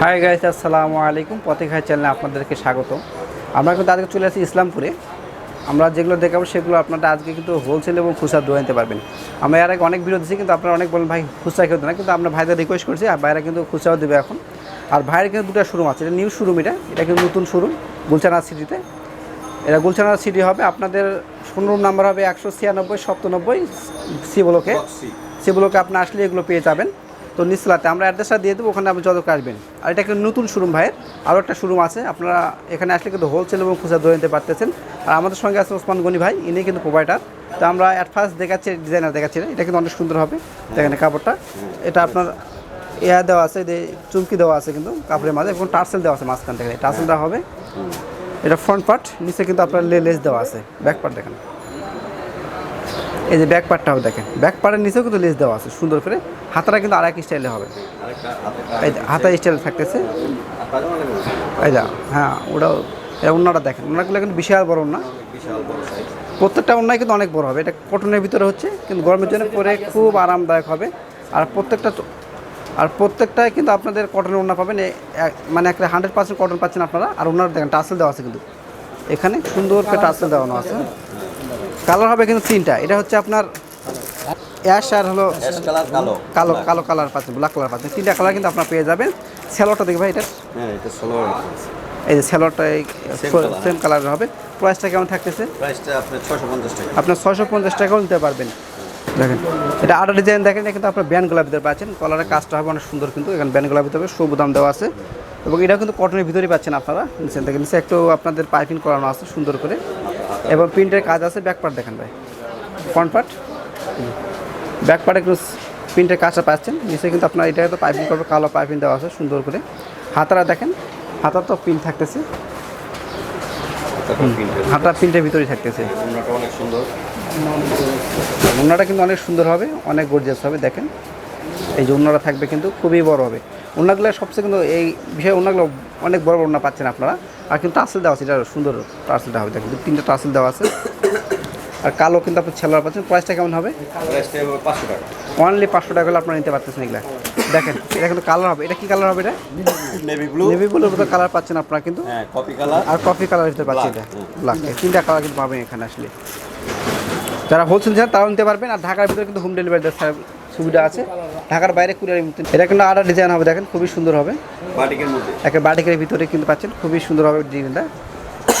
Hi guys আসসালামু আলাইকুম। পথিক হাই চ্যানেলে আপনাদেরকে স্বাগত। আমরা কিন্তু আজকে চলে আসি ইসলামপুরে। আমরা যেগুলো দেখাবো সেগুলো আপনারা আজকে কিন্তু হোলসেল এবং খুচরা দোয়া নিতে পারবেন। আমরা এর আগে অনেক ভিডিও দিচ্ছি কিন্তু আপনারা অনেক বলেন ভাই খুচরা খেতে না। কিন্তু আমরা ভাইদের রিকোয়েস্ট করছি আর ভাইরা কিন্তু খুচরাও দেবে এখন। আর ভাইয়ের কিন্তু দুটো শোরুম আছে এটা নিউ শোরুম এটা। এটা কিন্তু নতুন শোরুম গুলচানা সিটিতে এটা গুলচানা সিটি হবে আপনাদের শোরুম নাম্বার হবে একশো ছিয়ানব্বই সপ্তানব্বই সি ব্লকে সি ব্লকে আপনি আসলে এগুলো পেয়ে যাবেন। তো নিচলাতে আমরা অ্যাড্রেসটা দিয়ে দেবো, ওখানে আপনি যত আসবেন আর এটা কিন্তু নতুন শোরুম ভাইয়ের, আরও একটা শোরুম আছে, আপনারা এখানে আসলে কিন্তু হোলসেল এবং খুচরা ধরে নিতে পারতেছেন। আর আমাদের সঙ্গে আছে ওসমান গনি ভাই, ইনি কিন্তু প্রোভাইডার তো আমরা অ্যাট ফার্স্ট দেখাচ্ছি ডিজাইনার দেখাচ্ছি এটা কিন্তু অনেক সুন্দর হবে, দেখেন কাপড়টা। এটা আপনার এয়ার দেওয়া আছে যে চুমকি দেওয়া আছে কিন্তু কাপড়ের মাঝে, এবং টার্সেল দেওয়া আছে মাঝখান থেকে। টার্সেলটা হবে, এটা ফ্রন্ট পার্ট নিচে কিন্তু আপনার লেস দেওয়া আছে ব্যাক পার্ট দেখেন। এই যে ব্যাক পার্টটা হবে দেখেন। ব্যাক পার্টের নিচেও কিন্তু লেস দেওয়া আছে, সুন্দর করে। হাতাটা কিন্তু আরেক স্টাইলে হবে। এই হাতা স্টাইল থাকতেছে। এই যা হ্যাঁ ওটাও অন্যটা দেখেন। ওনাগুলো কিন্তু বিশাল বড় না প্রত্যেকটা অন্যায় কিন্তু অনেক বড় হবে। এটা কটনের ভিতরে হচ্ছে, কিন্তু গরমের জন্য পরে খুব আরামদায়ক হবে। আর প্রত্যেকটা আর প্রত্যেকটাই কিন্তু আপনাদের কটনের ওড়না পাবেন। মানে একটা হান্ড্রেড পার্সেন্ট কটন পাচ্ছেন আপনারা। আর ওনার দেখেন, টাসেল দেওয়া আছে কিন্তু। এখানে সুন্দর করে টাসেল দেওয়ানো আছে। কালার হবে কিন্তু তিনটা। এটা হচ্ছে আপনার অ্যাশ আর হলো কালো। কালো কালো কালার পাচ্ছেন ব্ল্যাক কালার পাচ্ছেন তিনটা কালার কিন্তু আপনার পেয়ে যাবেন। স্যালোটা দেখবে ভাই এটা। হ্যাঁ এই যে স্যালোটা সেম কালারের হবে। প্রাইসটা কেমন থাকতেছে? প্রাইসটা আপনার ছশো পঞ্চাশ টাকা। আপনার ছয়শো পঞ্চাশ টাকাও নিতে পারবেন। দেখেন এটা আরও ডিজাইন দেখেন কিন্তু আপনার ব্যান্ড গোলাপ ভিতরে পাচ্ছেন। কলারের কাজটা হবে অনেক সুন্দর কিন্তু। এখানে ব্যান্ড গোলাপ ভিতরে সবু দাম দেওয়া আছে। এবং এটাও কিন্তু কটনের ভিতরেই পাচ্ছেন আপনারা। নিচে দেখেন নিচে একটু আপনাদের পাইপিং করানো আছে সুন্দর করে। এবং প্রিন্টের কাজ আছে ব্যাক পার্ট দেখেন ভাই। Front part. ব্যাক পার্টে একটু প্রিন্টের কাজটা পাচ্ছেন। নিচে কিন্তু আপনার এটা তো পাইপিং করবে কালো পাইপিং দেওয়া আছে সুন্দর করে। হাতারা দেখেন হাতার তো প্রিন্ট থাকতেছে। তারপর প্রিন্টের হাতা প্রিন্টের ভিতরেই থাকতেছে। অনেক সুন্দর। ওনাটা কিন্তু অনেক সুন্দর হবে অনেক গর্জিয়াস হবে দেখেন। এই যে ওনারা থাকবে কিন্তু খুবই বড় হবে। ওনাগুলো সবচেয়ে কিন্তু এই বিষয়ে ওনাগুলো অনেক বড় বড় ওনা পাচ্ছেন আপনারা। আর কিন্তু টার্সেল দেওয়া আছে এটা সুন্দর টার্সেলটা হবে। দেখেন দু তিনটা টার্সেল দেওয়া আছে। আর কালো কিন্তু আপনি ছেলার পাচ্ছেন। প্রাইসটা কেমন হবে? প্রাইসটা পাঁচশো টাকা। অনলি পাঁচশো টাকা হলে আপনারা নিতে পারতেছেন এগুলা। দেখেন এটা কিন্তু কালার হবে। এটা কি কালার হবে এটা? নেভি ব্লু নেভি ব্লুর মতো কালার পাচ্ছেন আপনারা কিন্তু। হ্যাঁ কপি কালার আর কফি কালার ভিতরে পাচ্ছি এটা। ব্ল্যাক তিনটা কালার কিন্তু পাবেন এখানে আসলে। যারা হোলসেল চান তারাও নিতে পারবেন। আর ঢাকার ভিতরে কিন্তু হোম ডেলিভারি সুবিধা আছে। ঢাকার বাইরে কুরিয়ার এটা কিন্তু আলাদা ডিজাইন হবে দেখেন খুবই সুন্দর হবে। বাটিকের মধ্যে? একটা বাটিকের ভিতরে কিন্তু পাচ্ছেন খুবই সুন্দর হবে ডিজাইনটা।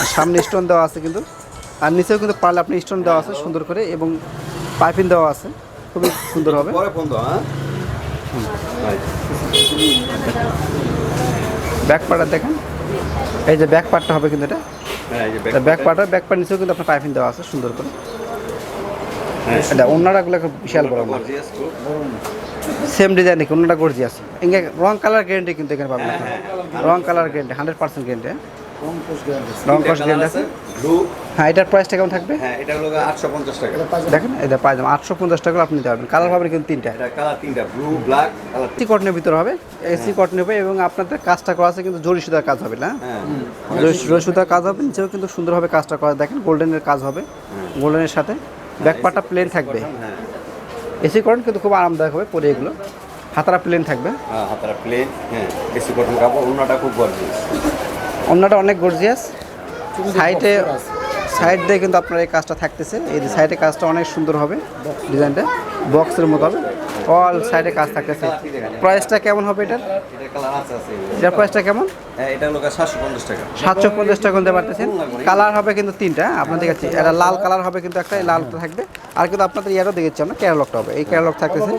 আর সামনে স্টোন দেওয়া আছে কিন্তু। আর নিচেও কিন্তু পারলে আপনি স্টোন দেওয়া আছে সুন্দর করে এবং পাইপিং দেওয়া আছে। খুবই সুন্দর হবে। হ্যাঁ? ব্যাক পার্টটা দেখেন। এই যে ব্যাক পার্টটা হবে কিন্তু এটা। হ্যাঁ ব্যাক পার্টটা। ব্যাক পার্ট নিচেও কিন্তু আপনার পাইপিং দেওয়া আছে সুন্দর করে। এটা অন্যরাগুলো বিশাল বড় সেম ডিজাইন দেখি অন্যটা গর্জিয়াস ইঙ্গে রং কালার গ্যারেন্টি কিন্তু এখানে পাবেন রং colour guarantee hundred percent guarantee রং তিনটা কস গ্যারেন্টি আছে আছে? হ্যাঁ এটার প্রাইসটা কেমন থাকবে? হ্যাঁ এটা হলো আটশো পঞ্চাশ টাকা। দেখেন এটা পাই যাবেন আটশো পঞ্চাশ টাকা আপনি নিতে পারবেন। কালার পাবেন কিন্তু তিনটা। কালার তিনটা ব্লু ব্ল্যাক কালার এসি কটনের ভিতরে হবে। এসি কটন হবে এবং আপনাদের কাজটা করা আছে কিন্তু জরি সুতার কাজ হবে না হ্যাঁ? জরি জরি সুতার কাজ হবে নিচেও কিন্তু সুন্দরভাবে কাজটা করা দেখেন গোল্ডেনের কাজ হবে। গোল্ডেনের সাথে। ব্যাক পার্টটা প্লেন থাকবে। হ্যাঁ। এসি কটন কিন্তু খুব আরামদায়ক হবে পরে এগুলো। হাতারা প্লেন থাকবে। হ্যাঁ হাতারা প্লেন হ্যাঁ। এসি কটন কাপড় ওনাটা খুব গর্জিয়াস অন্যটা অনেক গর্জিয়াস সাইডে সাইড দিয়ে কিন্তু আপনার এই কাজটা থাকতেছে। এই সাইডে কাজটা অনেক সুন্দর হবে ডিজাইনটা বক্সের মতো হবে। অল সাইডে কাজ থাকতেছে। প্রাইসটা কেমন হবে এটার? এটার প্রাইসটা কেমন? হ্যাঁ এটা হলো সাতশো পঞ্চাশ টাকা। সাতশো পঞ্চাশ টাকা নিতে পারতেছেন। কালার হবে কিন্তু তিনটা আপনার দেখাচ্ছি এটা লাল কালার হবে কিন্তু একটা লাল থাকবে। আর কিন্তু আপনাদের ইয়ারও দেখেছি আমরা ক্যারালকটা হবে। এই ক্যারালক থাকতেছে।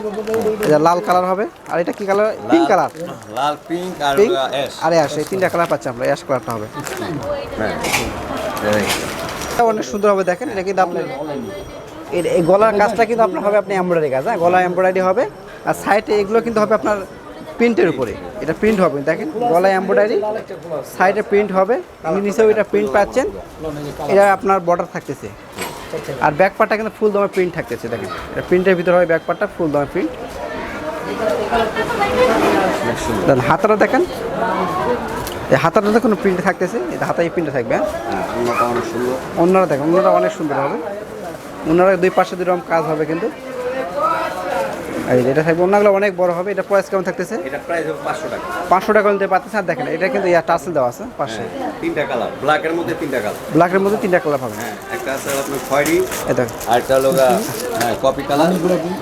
এটা লাল কালার হবে। আর এটা কি কালার পিঙ্ক কালার লাল পিঙ্ক আর অ্যাশ আর অ্যাশ এই তিনটা কালার পাচ্ছি আমরা অ্যাশ কালারটা হবে। হ্যাঁ। এটা অনেক সুন্দর হবে দেখেন। এটা কিন্তু আপনার এই গলার কাজটা কিন্তু আপনার হবে আপনি এমব্রয়ডারি কাজ হ্যাঁ? গলা এমব্রয়ডারি হবে, আর সাইডে এগুলো কিন্তু হবে আপনার প্রিন্টের উপরে। এটা প্রিন্ট হবে, দেখেন, গলায় এমব্রয়ডারি সাইডে প্রিন্ট হবে নিচেও এটা প্রিন্ট পাচ্ছেন। এটা আপনার বর্ডার থাকতেছে। আর ব্যাক পার্টটা কিন্তু ফুল দমে প্রিন্ট থাকতেছে, দেখেন। এটা প্রিন্টের ভিতরে হবে ব্যাক পার্টটা ফুল দমে প্রিন্ট হাতাটা দেখেন। এই হাতাটাতে কোনো প্রিন্ট থাকতেছে হাতায় প্রিন্ট থাকবে হ্যাঁ হ্যাঁ? অন্যরা দেখেন, অন্যরা অনেক সুন্দর হবে। অন্যরা দুই পাশে দুই রকম কাজ হবে কিন্তু। এই এটা থাকবে অন্যগুলো অনেক বড় হবে। এটা প্রাইস কেমন থাকতেছে? এটা প্রাইস হবে পাঁচশো টাকা। পাঁচশো টাকা নিতে পারতেছে। আর দেখেন এটা কিন্তু ইয়া টার্সেল দেওয়া আছে পাশে। হ্যাঁ তিনটা কালার ব্ল্যাকের মধ্যে তিনটা কালার ব্ল্যাকের মধ্যে তিনটা কালার পাবেন হ্যাঁ একটা আছে আপনার খয়েরি দেখেন। আর একটা হলো হ্যাঁ কপি কালার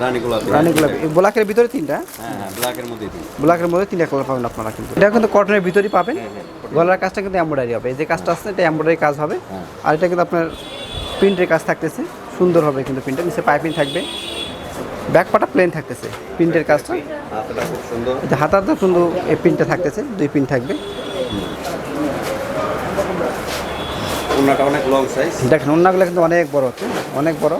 রানী গোলাপি। রানী গোলাপি। ব্ল্যাকের ভিতরে তিনটা? হ্যাঁ হ্যাঁ ব্ল্যাকের মধ্যে তিনটা। ব্ল্যাকের মধ্যে তিনটা কালার পাবেন আপনারা কিন্তু। এটা কিন্তু কটনের ভিতরেই পাবেন। গলার কাজটা কিন্তু এমব্রয়ডারি হবে। এই যে কাজটা আছে এটা এমব্রয়ডারি কাজ হবে। হ্যাঁ। আর এটা কিন্তু আপনার প্রিন্টের কাজ থাকতেছে। সুন্দর হবে কিন্তু প্রিন্টের নিচে পাইপিং থাকবে। ব্যাক পাটা প্লেন থাকতেছে। প্রিন্টের কাজটা। হাতটা সুন্দর। এই প্রিন্টটা থাকতেছে দুই প্রিন্ট থাকবে। দেখেন অন্যগুলো কিন্তু অনেক বড় হচ্ছে অনেক বড়।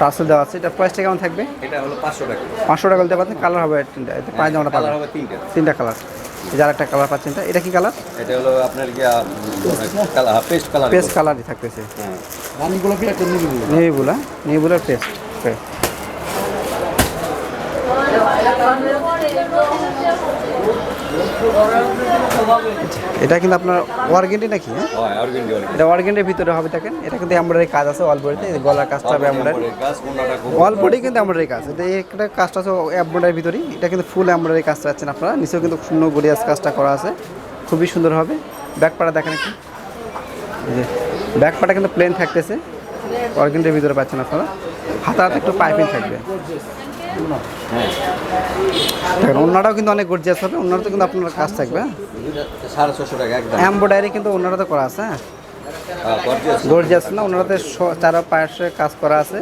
টার্সেল দেওয়া আছে। এটা প্রাইসটা কেমন থাকবে? এটা হলো পাঁচশো টাকা। পাঁচশো টাকা দিতে পারছেন কালার হবে তিনটা। এতে পায়জামাটা কালার পাবেন তিনটা। কালার এই যে আরেকটা কালার পাচ্ছেন এটা এটা কি কালার এটা হলো আপনার গিয়া কালার পেস্ট কালার পেস্ট কালারই থাকতেছে। হ্যাঁ। রানী গোলাপি একটা নিবি নেভিবুলা নেভিবুলার পেস্ট এটা কিন্তু আপনার ওয়ার্গেন্টি নাকি হ্যাঁ? হয় এটা ওয়ার্গেন্টের ভিতরে হবে দেখেন। এটা কিন্তু এমব্রয়ডারি কাজ আছে অল বডিতে গলার কাজটা হবে এমব্রয়ডারি গাছ ওনাটা অল বডি কিন্তু এমব্রয়ডারি কাজ। এটা একটা কাজটা আছে এমব্রয়ডারির ভিতরেই। এটা কিন্তু ফুল এমব্রয়ডারি কাজটা পাচ্ছেন আপনারা। নিচেও কিন্তু শূন্য গড়িয়াস কাজটা করা আছে। খুবই সুন্দর হবে। ব্যাক পাটা দেখেন একটু। এই যে ব্যাক পাটা কিন্তু প্লেন থাকতেছে। অর্গেন্টের ভিতরে পাচ্ছেন আপনারা। হাতে হাতে একটু পাইপিং থাকবে। হ্যাঁ। দেখেন অন্যটাও কিন্তু অনেক গর্জিয়াস হবে অন্যটা কিন্তু আপনার কাজ থাকবে হ্যাঁ। সাড়ে ছশো টাকা একদম। এমব্রয়ডারি কিন্তু অন্যটাতে করা আছে হ্যাঁ। হ্যাঁ, গর্জিয়াস না ওনারাতে চারা পাশে কাজ করা আছে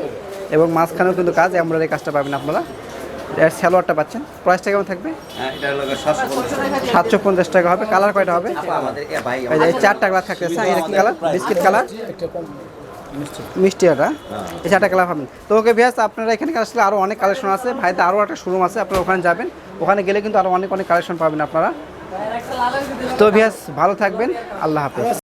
এবং মাঝখানেও কিন্তু কাজ এমব্রয়ডারি কাজটা পাবেন আপনারা। এর স্যালোয়ারটা পাচ্ছেন প্রাইসটা কেমন থাকবে? হ্যাঁ সাতশো পঞ্চাশ টাকা। হবে কালার কয়টা হবে? এই চারটা কালার থাকতেছে হ্যাঁ, এটা কি কালার বিস্কিট কালার মিষ্টি। এটা এই চারটা কালার পাবেন। তো ওকে ভিয়াস আপনারা এখানে আসলে আরও অনেক কালেকশন আছে। ভাইতে আরও একটা শোরুম আছে আপনারা ওখানে যাবেন। ওখানে গেলে কিন্তু আরও অনেক অনেক কালেকশন পাবেন আপনারা। তো ভিয়াস ভালো থাকবেন। আল্লাহ হাফেজ।